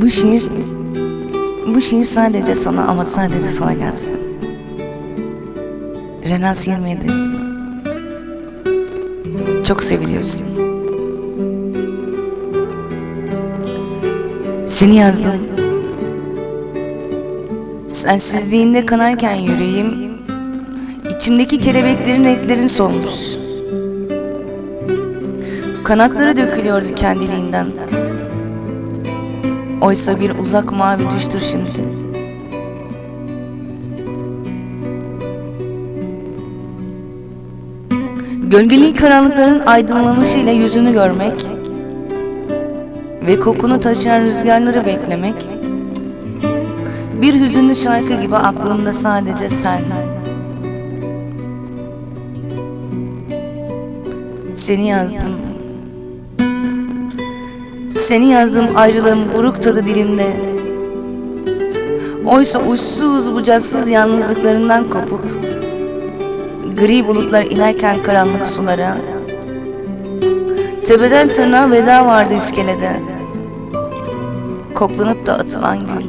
Bu şiir, bu şiir sadece sana ama sadece sana gelsin. Renas 27 Çok seviliyorsun. Seni yazdım. Sensizliğinde kanarken yüreğim, içimdeki kelebeklerin renklerin solmuş. Kanatları dökülüyordu kendiliğinden. Oysa bir uzak mavi düştür şimdi. Gölgeli karanlıkların aydınlanışıyla yüzünü görmek ve kokunu taşıyan rüzgarları beklemek bir hüzünlü şarkı gibi aklımda sadece sen. Seni yazdım. Seni yazdım ayrılığım buruk tadı dilimde. Oysa uçsuz bucaksız yalnızlıklarından kopup gri bulutlar inerken karanlık sulara tepeden tırnağa veda vardı iskelede. Koklanıp da atılan gül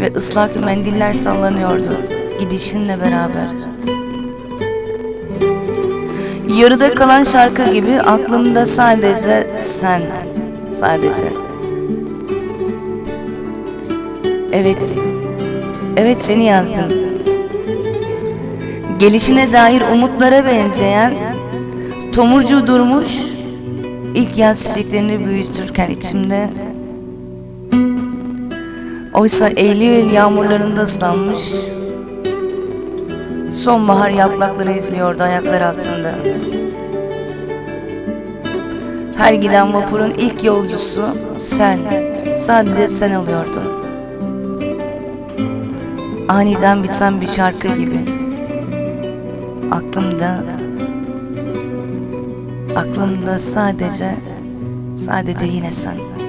ve ıslak mendiller sallanıyordu gidişinle beraber. Yarıda kalan şarkı gibi aklımda sadece sen, sadece. Evet, evet seni yazdım. Gelişine dair umutlara benzeyen, tomurcu durmuş, ilk yaz çiçeklerini büyütürken içimde. Oysa Eylül yağmurlarında ıslanmış, sonbahar yaprakları izliyordu ayaklar altında. Her giden vapurun ilk yolcusu sen, sadece sen oluyordun. Aniden biten bir şarkı gibi. Aklımda, aklımda sadece, sadece yine sen.